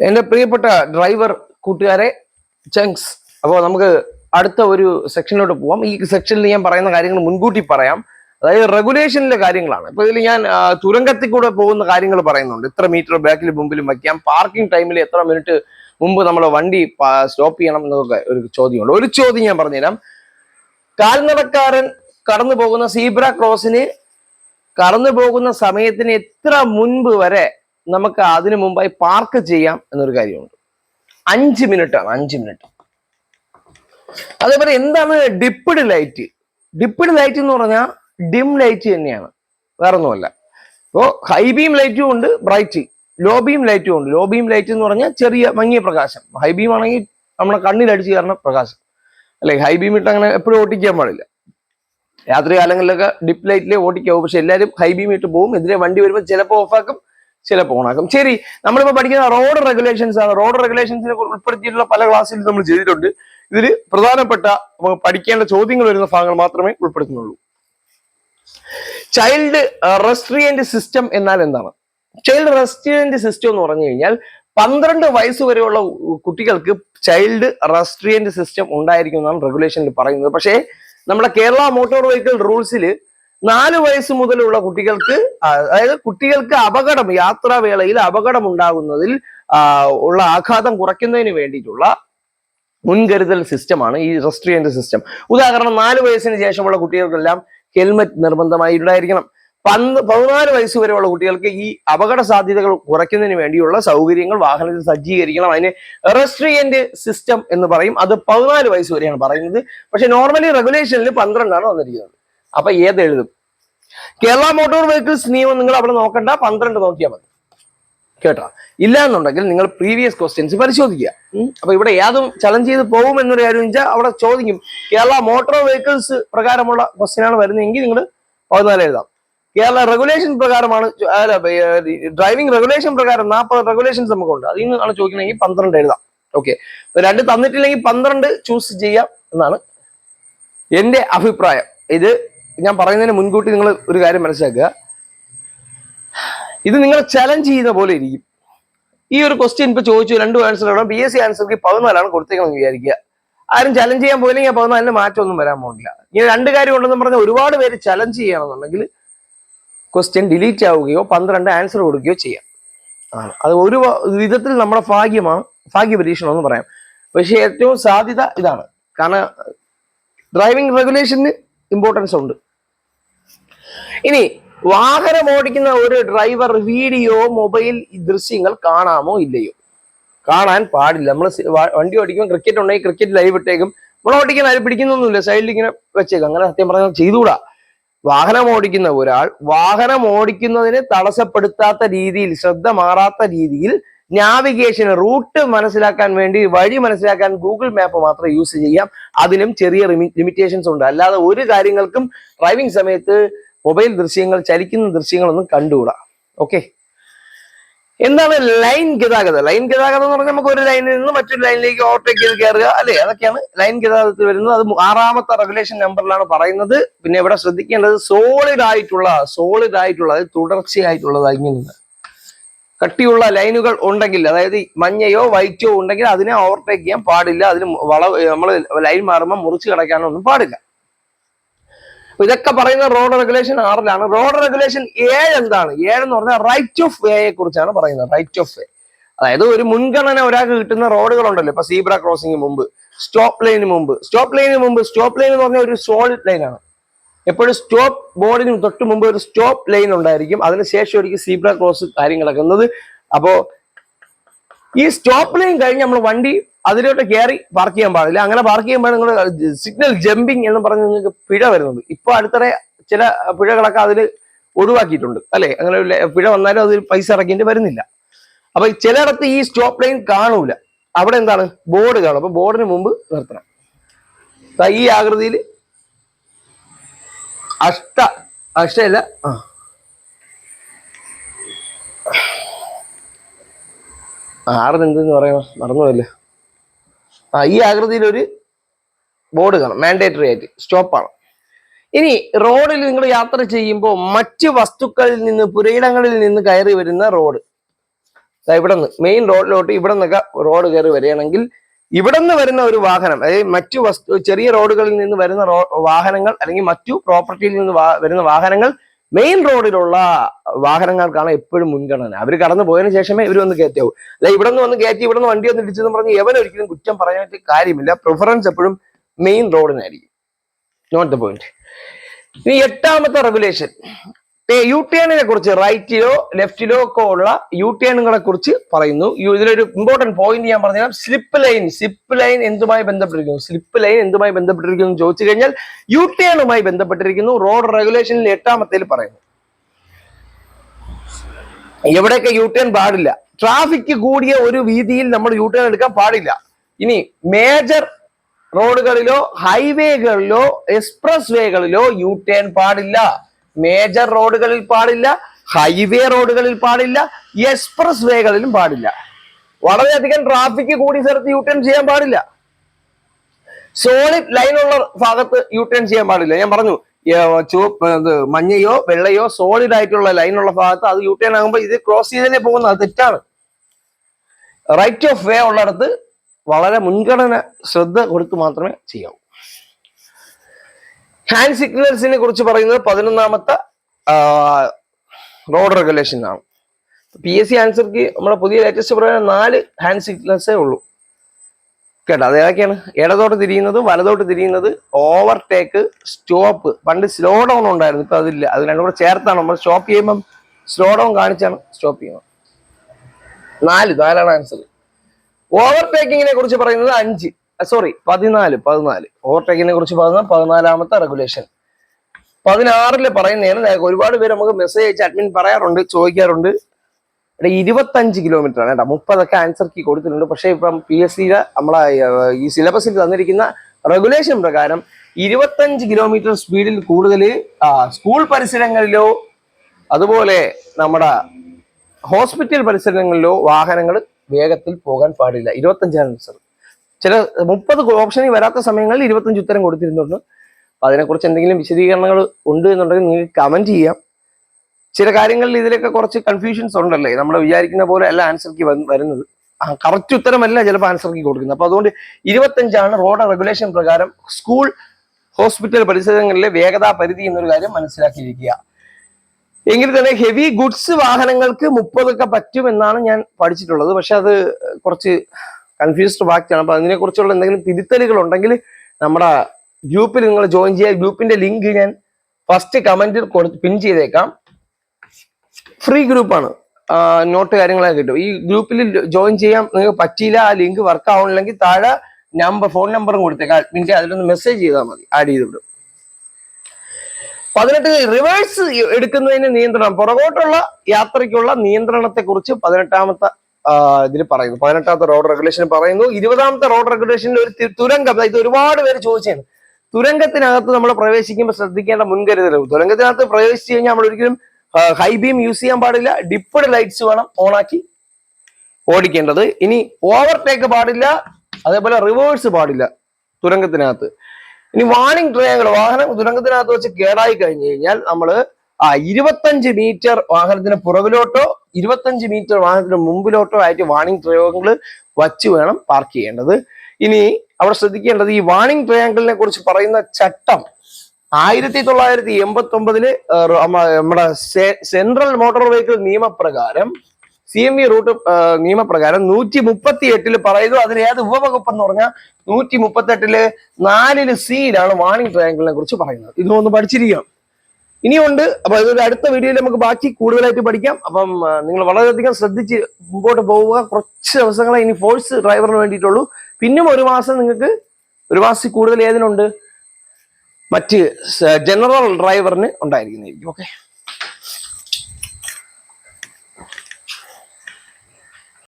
എന്റെ പ്രിയപ്പെട്ട ഡ്രൈവർ കൂട്ടുകാരെ ചങ്സ് അപ്പോൾ നമുക്ക് അടുത്ത ഒരു സെക്ഷനിലോട്ട് പോവാം. ഈ സെക്ഷനിൽ ഞാൻ പറയുന്ന കാര്യങ്ങൾ മുൻകൂട്ടി പറയാം. അതായത് റെഗുലേഷനിലെ കാര്യങ്ങളാണ്. ഇപ്പൊ ഇതിൽ ഞാൻ തുരങ്കത്തിൽ കൂടെ പോകുന്ന കാര്യങ്ങൾ പറയുന്നുണ്ട്. ഇത്ര മീറ്റർ ബാക്കിൽ മുമ്പിലും വയ്ക്കാം. പാർക്കിംഗ് ടൈമിൽ എത്ര മിനിറ്റ് മുമ്പ് നമ്മൾ വണ്ടി സ്റ്റോപ്പ് ചെയ്യണം എന്നൊക്കെ ഒരു ചോദ്യമുണ്ട്. ഒരു ചോദ്യം ഞാൻ പറഞ്ഞുതരാം. കാൽനടക്കാരൻ കടന്നു പോകുന്ന സീബ്ര ക്രോസിന് കടന്നു പോകുന്ന സമയത്തിന് എത്ര മുൻപ് വരെ നമുക്ക് അതിനു മുമ്പായി പാർക്ക് ചെയ്യാം എന്നൊരു കാര്യമുണ്ട്. അഞ്ച് മിനിറ്റ് ആണ് അഞ്ച് മിനിറ്റ് അതേപോലെ എന്താണ് ഡിപ്പിഡ് ലൈറ്റ് ഡിപ്പിഡ് ലൈറ്റ് എന്ന് പറഞ്ഞാൽ ഡിം ലൈറ്റ് തന്നെയാണ് വേറെ ഒന്നുമല്ല ഇപ്പോൾ ഹൈ ബീം ലൈറ്റും ഉണ്ട് ബ്രൈറ്റ് ലോ ബീം ലൈറ്റും ഉണ്ട്. ലോ ബീം ലൈറ്റ് എന്ന് പറഞ്ഞാൽ ചെറിയ മങ്ങിയ പ്രകാശം. ഹൈ ബീം ആണെങ്കിൽ നമ്മുടെ കണ്ണിലടിച്ച് കയറുന്ന പ്രകാശം. അല്ലെ ഹൈ ബീം ഇട്ട് അങ്ങനെ എപ്പോഴും ഓട്ടിക്കാൻ പാടില്ല. രാത്രി കാലങ്ങളിലൊക്കെ ഡിപ്പ് ലൈറ്റിലേ ഓട്ടിക്കാവും പക്ഷെ എല്ലാവരും ഹൈ ബീം ഇട്ട് പോകും. എതിരെ വണ്ടി വരുമ്പോൾ ചിലപ്പോൾ ഓഫാക്കും ചിലപ്പോൾ ഓണാക്കും. ശരി നമ്മളിപ്പോൾ പഠിക്കുന്ന റോഡ് റെഗുലേഷൻസ് ആണ്. റോഡ് റെഗുലേഷൻസിനെ ഉൾപ്പെടുത്തിയിട്ടുള്ള പല ക്ലാസ്സിൽ നമ്മൾ ചെയ്തിട്ടുണ്ട്. ഇതിൽ പ്രധാനപ്പെട്ട പഠിക്കേണ്ട ചോദ്യങ്ങൾ വരുന്ന ഭാഗങ്ങൾ മാത്രമേ ഉൾപ്പെടുത്തുന്നുള്ളൂ. ചൈൽഡ് റെസ്ട്രിയന്റ് സിസ്റ്റം എന്നാൽ എന്താണ്? ചൈൽഡ് റെസ്ട്രിയന്റ് സിസ്റ്റം എന്ന് പറഞ്ഞു കഴിഞ്ഞാൽ പന്ത്രണ്ട് വയസ്സ് വരെയുള്ള കുട്ടികൾക്ക് ചൈൽഡ് റെസ്ട്രിയന്റ് സിസ്റ്റം ഉണ്ടായിരിക്കും എന്നാണ് റെഗുലേഷനിൽ പറയുന്നത്. പക്ഷേ നമ്മുടെ കേരള മോട്ടോർ വെഹിക്കിൾ റൂൾസിൽ നാല് വയസ്സ് മുതലുള്ള കുട്ടികൾക്ക് അതായത് കുട്ടികൾക്ക് അപകടം യാത്രാവേളയിൽ അപകടം ഉണ്ടാകുന്നതിൽ ഉള്ള ആഘാതം കുറയ്ക്കുന്നതിന് വേണ്ടിയിട്ടുള്ള മുൻകരുതൽ സിസ്റ്റമാണ് ഈ റെസ്ട്രിയന്റ് സിസ്റ്റം. ഉദാഹരണം നാല് വയസ്സിന് ശേഷമുള്ള കുട്ടികൾക്കെല്ലാം ഹെൽമറ്റ് നിർബന്ധമായി ഉണ്ടായിരിക്കണം. പന്ത് പതിനാല് വയസ്സ് വരെയുള്ള കുട്ടികൾക്ക് ഈ അപകട സാധ്യതകൾ കുറയ്ക്കുന്നതിന് വേണ്ടിയുള്ള സൗകര്യങ്ങൾ വാഹനത്തിൽ സജ്ജീകരിക്കണം. അതിന് റെസ്ട്രിയന്റ് സിസ്റ്റം എന്ന് പറയും. അത് പതിനാല് വയസ്സ് വരെയാണ് പറയുന്നത്. പക്ഷെ നോർമലി റെഗുലേഷനിൽ പന്ത്രണ്ടാണ് വന്നിരിക്കുന്നത്. അപ്പൊ ഏത് എഴുതും? കേരള മോട്ടോർ വെഹിക്കിൾസ് നിയമം നിങ്ങൾ അവിടെ നോക്കണ്ട പന്ത്രണ്ട് നോക്കിയാൽ മതി. കേട്ടോ? ഇല്ല എന്നുണ്ടെങ്കിൽ നിങ്ങൾ പ്രീവിയസ് ക്വസ്റ്റ്യൻസ് പരിശോധിക്കുക. അപ്പൊ ഇവിടെ ഏതും ചലഞ്ച് ചെയ്ത് പോകും എന്നൊരു കാര്യം വെച്ചാൽ അവിടെ ചോദിക്കും കേരള മോട്ടോർ വെഹിക്കിൾസ് പ്രകാരമുള്ള ക്വസ്റ്റ്യൻ ആണ് വരുന്നതെങ്കിൽ നിങ്ങൾ പതിനാല് എഴുതാം. കേരള റെഗുലേഷൻ പ്രകാരമാണ് അല്ല, ഡ്രൈവിംഗ് റെഗുലേഷൻ പ്രകാരം നാൽപ്പത് റെഗുലേഷൻസ് നമുക്കുണ്ട്. അതിൽ നിന്നാണ് ചോദിക്കണമെങ്കിൽ പന്ത്രണ്ട് എഴുതാം. ഓക്കെ രണ്ട് തന്നിട്ടില്ലെങ്കിൽ പന്ത്രണ്ട് ചൂസ് ചെയ്യാം എന്നാണ് എന്റെ അഭിപ്രായം. ഇത് ഞാൻ പറയുന്നതിന് മുൻകൂട്ടി നിങ്ങൾ ഒരു കാര്യം മനസ്സിലാക്കുക. ഇത് നിങ്ങൾ ചലഞ്ച് ചെയ്യുന്ന പോലെ ഇരിക്കും. ഈ ഒരു ക്വസ്റ്റ്യൻ ഇപ്പൊ ചോദിച്ചു രണ്ടു ആൻസർ ഇടണം. ബി എസ് സി ആൻസർക്ക് പതിനാലാണ് കൊടുത്തേക്കണം വിചാരിക്കുക. ആരും ചലഞ്ച് ചെയ്യാൻ പോയില്ലെങ്കിൽ ആ പതിനാലിന് മാറ്റമൊന്നും വരാൻ പോകുന്നില്ല ഇങ്ങനെ രണ്ട് കാര്യം ഉണ്ടെന്ന് പറഞ്ഞാൽ ഒരുപാട് പേര് ചലഞ്ച് ചെയ്യണമെന്നുണ്ടെങ്കിൽ ക്വസ്റ്റ്യൻ ഡിലീറ്റ് ആവുകയോ പന്ത്രണ്ട് ആൻസർ കൊടുക്കുകയോ ചെയ്യാം. ആണ്. അത് ഒരു വിധത്തിൽ നമ്മുടെ ഭാഗ്യമാണ് ഭാഗ്യ പരീക്ഷണം എന്ന് പറയാം. പക്ഷേ ഏറ്റവും സാധ്യത ഇതാണ്. കാരണം ഡ്രൈവിംഗ് റെഗുലേഷന് ഇമ്പോർട്ടൻസ് ഉണ്ട്. ഇനി വാഹനം ഓടിക്കുന്ന ഒരു ഡ്രൈവർ വീഡിയോ മൊബൈൽ ദൃശ്യങ്ങൾ കാണാമോ ഇല്ലയോ? കാണാൻ പാടില്ല. നമ്മൾ വണ്ടി ഓടിക്കുമ്പോൾ ക്രിക്കറ്റ് ഉണ്ടെങ്കിൽ ക്രിക്കറ്റ് ലൈവ് ഇട്ടേക്കും. നമ്മൾ ഓടിക്കുന്ന ആരും പിടിക്കുന്നൊന്നുമില്ല. സൈഡിൽ ഇങ്ങനെ വെച്ചേക്കും. അങ്ങനെ സത്യം പറഞ്ഞാൽ ചെയ്തുകൂടാ. വാഹനം ഓടിക്കുന്ന ഒരാൾ വാഹനം ഓടിക്കുന്നതിന് തടസ്സപ്പെടുത്താത്ത രീതിയിൽ ശ്രദ്ധ മാറാത്ത രീതിയിൽ നാവിഗേഷൻ റൂട്ട് മനസ്സിലാക്കാൻ വേണ്ടി വഴി മനസ്സിലാക്കാൻ ഗൂഗിൾ മാപ്പ് മാത്രം യൂസ് ചെയ്യാം. അതിനും ചെറിയ ലിമിറ്റേഷൻസ് ഉണ്ട്. അല്ലാതെ ഒരു കാര്യങ്ങൾക്കും ഡ്രൈവിംഗ് സമയത്ത് മൊബൈൽ ദൃശ്യങ്ങൾ ചലിക്കുന്ന ദൃശ്യങ്ങളൊന്നും കണ്ടുകൂടാ. ഓക്കെ എന്താണ് ലൈൻ ഗതാഗതം? ലൈൻ ഗതാഗതം എന്ന് പറഞ്ഞാൽ നമുക്ക് ഒരു ലൈനിൽ നിന്ന് മറ്റൊരു ലൈനിലേക്ക് ഓവർടേക്ക് ചെയ്ത് കയറുക. അല്ലെ? അതൊക്കെയാണ് ലൈൻ ഗതാഗതത്തിൽ വരുന്നത്. അത് ആറാമത്തെ റെഗുലേഷൻ നമ്പറിലാണ് പറയുന്നത്. പിന്നെ ഇവിടെ ശ്രദ്ധിക്കേണ്ടത് സോളിഡ് ആയിട്ടുള്ള സോളിഡ് ആയിട്ടുള്ള തുടർച്ചയായിട്ടുള്ളത് ഇങ്ങനെ. കട്ടിയുള്ള ലൈനുകൾ ഉണ്ടെങ്കിൽ അതായത് മഞ്ഞയോ വൈറ്റോ ഉണ്ടെങ്കിൽ അതിനെ ഓവർടേക്ക് ചെയ്യാൻ പാടില്ല. അതിന് വള നമ്മൾ ലൈൻ മാറുമ്പോൾ മുറിച്ച് കിടക്കാനൊന്നും പാടില്ല. ഇതൊക്കെ പറയുന്ന റോഡ് റെഗുലേഷൻ ആറിലാണ്. റോഡ് റെഗുലേഷൻ ഏഴ് എന്താണ്? ഏഴ് എന്ന് പറഞ്ഞാൽ റൈറ്റ് ഓഫ് വേയെ കുറിച്ചാണ് പറയുന്നത്. റൈറ്റ് ഓഫ് വേ അതായത് ഒരു മുൻഗണന ഒരാൾക്ക് കിട്ടുന്ന റോഡുകൾ ഉണ്ടല്ലോ. ഇപ്പൊ സീബ്ര ക്രോസിംഗ് മുമ്പ് സ്റ്റോപ്പ് ലൈന് മുമ്പ്. സ്റ്റോപ്പ് ലൈനിന് മുമ്പ് സ്റ്റോപ്പ് ലൈൻ എന്ന് പറഞ്ഞാൽ ഒരു സോളിഡ് ലൈനാണ് എപ്പോഴും സ്റ്റോപ്പ് ബോർഡിന് തൊട്ട് മുമ്പ് ഒരു സ്റ്റോപ്പ് ലൈൻ ഉണ്ടായിരിക്കും. അതിനുശേഷം ഒരിക്കൽ സീബ്ര ക്രോസ് കാര്യം കിടക്കുന്നത്. അപ്പോ ഈ സ്റ്റോപ്പ് ലൈൻ കഴിഞ്ഞ് നമ്മൾ വണ്ടി അതിലോട്ട് കയറി പാർക്ക് ചെയ്യാൻ പാടില്ല. അങ്ങനെ പാർക്ക് ചെയ്യുമ്പോൾ നിങ്ങൾ സിഗ്നൽ ജമ്പിങ് എന്ന് പറഞ്ഞ് നിങ്ങൾക്ക് പിഴ വരുന്നത് ഇപ്പൊ അടുത്തിടെ ചില പിഴകളൊക്കെ അതിൽ ഒഴിവാക്കിയിട്ടുണ്ട്. അല്ലെ? അങ്ങനെ ഒരു പിഴ വന്നാലും അതിൽ പൈസ ഇറക്കേണ്ടി വരുന്നില്ല. അപ്പൊ ചിലയിടത്ത് ഈ സ്റ്റോപ്പ് ലൈൻ കാണൂല. അവിടെ എന്താണ്? ബോർഡ് കാണും. അപ്പൊ ബോർഡിന് മുമ്പ് നിർത്തണം. ഈ ആകൃതിയിൽ അഷ്ട അഷ്ടയല്ല ആ. ആറിന് എന്തെന്ന് പറയുക മറന്നുപോയല്ലേ? ആ ഈ ആകൃതിയിൽ ഒരു ബോർഡ് കാണും. മാൻഡേറ്ററി ആയിട്ട്. സ്റ്റോപ്പാണ് ഇനി റോഡിൽ നിങ്ങൾ യാത്ര ചെയ്യുമ്പോൾ മറ്റ് വസ്തുക്കളിൽ നിന്ന് പുരയിടങ്ങളിൽ നിന്ന് കയറി വരുന്ന റോഡ് ഇവിടെ നിന്ന് മെയിൻ റോഡിലോട്ട് ഇവിടെ നിന്നൊക്കെ റോഡ് കയറി വരികയാണെങ്കിൽ ഇവിടെ നിന്ന് വരുന്ന ഒരു വാഹനം അതായത് മറ്റു വസ്തു ചെറിയ റോഡുകളിൽ നിന്ന് വരുന്ന വാഹനങ്ങൾ അല്ലെങ്കിൽ മറ്റു പ്രോപ്പർട്ടിയിൽ നിന്ന് വരുന്ന വാഹനങ്ങൾ മെയിൻ റോഡിലുള്ള വാഹനങ്ങൾക്കാണ് എപ്പോഴും മുൻഗണന. അവർ കടന്നു പോയതിനു ശേഷമേ ഇവർ വന്ന് കയറ്റാവൂ അല്ല ഇവിടെ നിന്ന് വന്ന് കയറ്റി ഇവിടെ നിന്ന് വണ്ടി വന്ന് ഇടിച്ചെന്ന് പറഞ്ഞ് എവൻ ഒരിക്കലും കുറ്റം പറയാനായിട്ട് കാര്യമില്ല. പ്രിഫറൻസ് എപ്പോഴും മെയിൻ റോഡിനായിരിക്കും. നോട്ട് ദ പോയിന്റ് ഇനി എട്ടാമത്തെ റെഗുലേഷൻ യു ടേണിനെ കുറിച്ച് റൈറ്റിലോ ലെഫ്റ്റിലോ ഒക്കെ ഉള്ള യു ടേണുകളെ കുറിച്ച് പറയുന്നു. ഇതിലൊരു ഇമ്പോർട്ടന്റ് പോയിന്റ് ഞാൻ പറഞ്ഞാൽ സ്ലിപ്പ് ലൈൻ സ്ലിപ്പ് ലൈൻ എന്തുമായി ബന്ധപ്പെട്ടിരിക്കുന്നു? സ്ലിപ്പ് ലൈൻ എന്തുമായി ബന്ധപ്പെട്ടിരിക്കുന്നു ചോദിച്ചു കഴിഞ്ഞാൽ യു ടേണുമായി ബന്ധപ്പെട്ടിരിക്കുന്നു. റോഡ് റെഗുലേഷനിൽ എട്ടാമത്തേൽ പറയുന്നു. എവിടെയൊക്കെ യു ടേൺ പാടില്ല. ട്രാഫിക് കൂടിയ ഒരു വീതിയിൽ നമ്മൾ യു ടേൺ എടുക്കാൻ പാടില്ല. ഇനി മേജർ റോഡുകളിലോ ഹൈവേകളിലോ എക്സ്പ്രസ് വേകളിലോ യു ടേൺ പാടില്ല. മേജർ റോഡുകളിൽ പാടില്ല ഹൈവേ റോഡുകളിൽ പാടില്ല എക്സ്പ്രസ് വേകളിലും പാടില്ല. വളരെയധികം ട്രാഫിക് കൂടി സ്ഥലത്ത് ടേൺ ചെയ്യാൻ പാടില്ല. സോളിഡ് ലൈൻ ഉള്ള ഭാഗത്ത് യു ടേൺ ചെയ്യാൻ പാടില്ല. ഞാൻ പറഞ്ഞു ചുവപ്പ് മഞ്ഞയോ വെള്ളയോ സോളിഡ് ആയിട്ടുള്ള ലൈൻ ഉള്ള ഭാഗത്ത് അത് യു ടേൺ ആകുമ്പോൾ ഇത് ക്രോസ് ചെയ്തല്ലേ പോകുന്നത് അത് തെറ്റാണ്. റൈറ്റ് ഓഫ് വേ ഉള്ളിടത്ത് വളരെ മുൻഗണന ശ്രദ്ധ കൊടുത്ത് മാത്രമേ ചെയ്യാവൂ. ഹാൻഡ് സിഗ്നൽസിനെ കുറിച്ച് പറയുന്നത് പതിനൊന്നാമത്തെ റോഡ് റെഗുലേഷൻ ആണ്. പി എസ് സി ആൻസർക്ക് നമ്മുടെ പുതിയ ലേറ്റസ്റ്റ് പ്രകാരം നാല് ഹാൻഡ് സിഗ്നൽസേ ഉള്ളൂ. കേട്ടോ അത് ഏതൊക്കെയാണ്? ഇടതോട്ട് തിരിയുന്നത് വലതോട്ട് തിരിയുന്നത് ഓവർടേക്ക് സ്റ്റോപ്പ് പണ്ട് സ്ലോ ഡൗൺ ഉണ്ടായിരുന്നു ഇപ്പൊ അതില്ല. അത് രണ്ടും കൂടെ ചേർത്താണ്. നമ്മൾ സ്റ്റോപ്പ് ചെയ്യുമ്പം സ്ലോ ഡൗൺ കാണിച്ചാണ് സ്റ്റോപ്പ് ചെയ്യുന്നത്. നാല് നാലാണ് ആൻസർ ഓവർടേക്കിങ്ങിനെ കുറിച്ച് പറയുന്നത് അഞ്ച്. സോറി പതിനാല് പതിനാല്. ഓവർടേക്കിനെ കുറിച്ച് പറഞ്ഞാൽ പതിനാലാമത്തെ റെഗുലേഷൻ പതിനാറിൽ പറയുന്നതാണ് ദേ ഒരുപാട് പേര് നമുക്ക് മെസ്സേജ് അയച്ച് അഡ്മിൻ പറയാറുണ്ട് ചോദിക്കാറുണ്ട്. ഇരുപത്തഞ്ച് കിലോമീറ്റർ ആണ് കേട്ടോ. മുപ്പതൊക്കെ ആൻസർ കീ കൊടുത്തിട്ടുണ്ട്. പക്ഷേ ഇപ്പം പി എസ് സിയുടെ നമ്മളെ ഈ സിലബസിൽ തന്നിരിക്കുന്ന റെഗുലേഷൻ പ്രകാരം ഇരുപത്തഞ്ച് കിലോമീറ്റർ സ്പീഡിൽ കൂടുതൽ സ്കൂൾ പരിസരങ്ങളിലോ അതുപോലെ നമ്മുടെ ഹോസ്പിറ്റൽ പരിസരങ്ങളിലോ വാഹനങ്ങൾ വേഗത്തിൽ പോകാൻ പാടില്ല. ഇരുപത്തഞ്ചാണ് ആൻസർ ചില മുപ്പത് ഓപ്ഷനിൽ വരാത്ത സമയങ്ങളിൽ ഇരുപത്തഞ്ച് ഉത്തരം കൊടുത്തിരുന്നുണ്ട്. അപ്പൊ അതിനെക്കുറിച്ച് എന്തെങ്കിലും വിശദീകരണങ്ങൾ ഉണ്ട് എന്നുണ്ടെങ്കിൽ നിങ്ങൾക്ക് കമന്റ് ചെയ്യാം. ചില കാര്യങ്ങളിൽ ഇതിലൊക്കെ കുറച്ച് കൺഫ്യൂഷൻസ് ഉണ്ടല്ലേ? നമ്മൾ വിചാരിക്കുന്ന പോലെ അല്ല ആൻസർക്ക് വരുന്നത്. കറക്റ്റ് ഉത്തരമല്ല ചിലപ്പോൾ ആൻസർക്ക് കൊടുക്കുന്നത്. അപ്പൊ അതുകൊണ്ട് ഇരുപത്തഞ്ചാണ് റോഡ് റെഗുലേഷൻ പ്രകാരം സ്കൂൾ ഹോസ്പിറ്റൽ പരിസരങ്ങളിലെ വേഗതാ പരിധി എന്നൊരു കാര്യം മനസ്സിലാക്കിയിരിക്കുക. എങ്കിൽ തന്നെ ഹെവി ഗുഡ്സ് വാഹനങ്ങൾക്ക് മുപ്പതൊക്കെ പറ്റുമെന്നാണ് ഞാൻ പഠിച്ചിട്ടുള്ളത്. പക്ഷെ അത് കുറച്ച് കൺഫ്യൂസ്ഡ് ഫാക്റ്റ് അപ്പൊ അതിനെ കുറിച്ചുള്ള എന്തെങ്കിലും തിരുത്തലുകൾ ഉണ്ടെങ്കിൽ നമ്മുടെ ഗ്രൂപ്പിൽ നിങ്ങൾ ജോയിൻ ചെയ്യുക ഗ്രൂപ്പിന്റെ ലിങ്ക് ഞാൻ ഫസ്റ്റ് കമന്റിൽ കൊടുത്ത് പിൻ ചെയ്തേക്കാം. ഫ്രീ ഗ്രൂപ്പാണ് നോട്ട് കാര്യങ്ങളൊക്കെ കിട്ടും. ഈ ഗ്രൂപ്പിൽ ജോയിൻ ചെയ്യാൻ നിങ്ങൾക്ക് പറ്റിയില്ല ആ ലിങ്ക് വർക്ക് ആവണില്ലെങ്കിൽ താഴെ നമ്പർ ഫോൺ നമ്പറും കൊടുത്തേക്കാം. അഡ്മിന്റെ അതിലൊന്ന് മെസ്സേജ് ചെയ്താൽ മതി. ആഡ് ചെയ്ത് വിടും. പതിനെട്ട് റിവേഴ്സ് എടുക്കുന്നതിന് നിയന്ത്രണം. പുറകോട്ടുള്ള യാത്രയ്ക്കുള്ള നിയന്ത്രണത്തെ കുറിച്ച് പതിനെട്ടാമത്തെ ഇതിൽ പറയുന്നു. പതിനെട്ടാമത്തെ റോഡ് റെഗുലേഷൻ പറയുന്നു. ഇരുപതാമത്തെ റോഡ് റെഗുലേഷനിൽ ഒരു തുരങ്കം ഇത് ഒരുപാട് പേര് ചോദിച്ചാണ് തുരങ്കത്തിനകത്ത് നമ്മൾ പ്രവേശിക്കുമ്പോൾ ശ്രദ്ധിക്കേണ്ട മുൻകരുതലുകൾ തുരങ്കത്തിനകത്ത് പ്രവേശിച്ചു കഴിഞ്ഞാൽ നമ്മൾ ഒരിക്കലും ഹൈ ബീം യൂസ് ചെയ്യാൻ പാടില്ല. ഡിപ്പഡ് ലൈറ്റ്സ് വേണം ഓണാക്കി ഓടിക്കേണ്ടത്. ഇനി ഓവർടേക്ക് പാടില്ല. അതേപോലെ റിവേഴ്സ് പാടില്ല തുരങ്കത്തിനകത്ത്. ഇനി വാണിംഗ് ട്രയാങ്കിൾ വാഹനം തുരങ്കത്തിനകത്ത് വെച്ച് കേടായി കഴിഞ്ഞു കഴിഞ്ഞാൽ നമ്മൾ ആ ഇരുപത്തഞ്ച് മീറ്റർ വാഹനത്തിന് പുറകിലോട്ടോ ഇരുപത്തഞ്ച് മീറ്റർ വാഹനത്തിന് മുമ്പിലോട്ടോ ആയിട്ട് വാണിംഗ് ട്രയാങ്കിൾ വച്ച് വേണം പാർക്ക് ചെയ്യേണ്ടത്. ഇനി അവിടെ ശ്രദ്ധിക്കേണ്ടത് ഈ വാണിംഗ് ട്രയാങ്കിളിനെ കുറിച്ച് പറയുന്ന ചട്ടം ആയിരത്തി തൊള്ളായിരത്തി എൺപത്തി ഒമ്പതിൽ നമ്മുടെ സെൻട്രൽ മോട്ടോർ വെഹിക്കിൾ നിയമപ്രകാരം സി എം വി റൂട്ട് നിയമപ്രകാരം നൂറ്റി മുപ്പത്തി എട്ടിൽ പറയുന്നു. അതിന് ഏത് ഉപവകുപ്പ് എന്ന് പറഞ്ഞാൽ നൂറ്റി മുപ്പത്തി എട്ടിൽ നാലിൽ സിയിലാണ് വാണിംഗ് ട്രയാങ്കിളിനെ കുറിച്ച് പറയുന്നത്. ഇതൊന്ന് പഠിച്ചിരിക്കണം. ഇനിയുണ്ട്. അപ്പൊ ഇതൊരു അടുത്ത വീഡിയോയിൽ നമുക്ക് ബാക്കി കൂടുതലായിട്ട് പഠിക്കാം. അപ്പം നിങ്ങൾ വളരെയധികം ശ്രദ്ധിച്ച് മുമ്പോട്ട് പോവുക. കുറച്ച് ദിവസങ്ങളെ ഇനി ഫോഴ്സ് ഡ്രൈവറിന് വേണ്ടിയിട്ടുള്ളൂ. പിന്നും ഒരു മാസം നിങ്ങൾക്ക് ഒരു മാസത്തിൽ കൂടുതൽ ഏതിനുണ്ട്? മറ്റ് ജനറൽ ഡ്രൈവറിന് ഉണ്ടായിരിക്കുന്നതായിരിക്കും. ഓക്കെ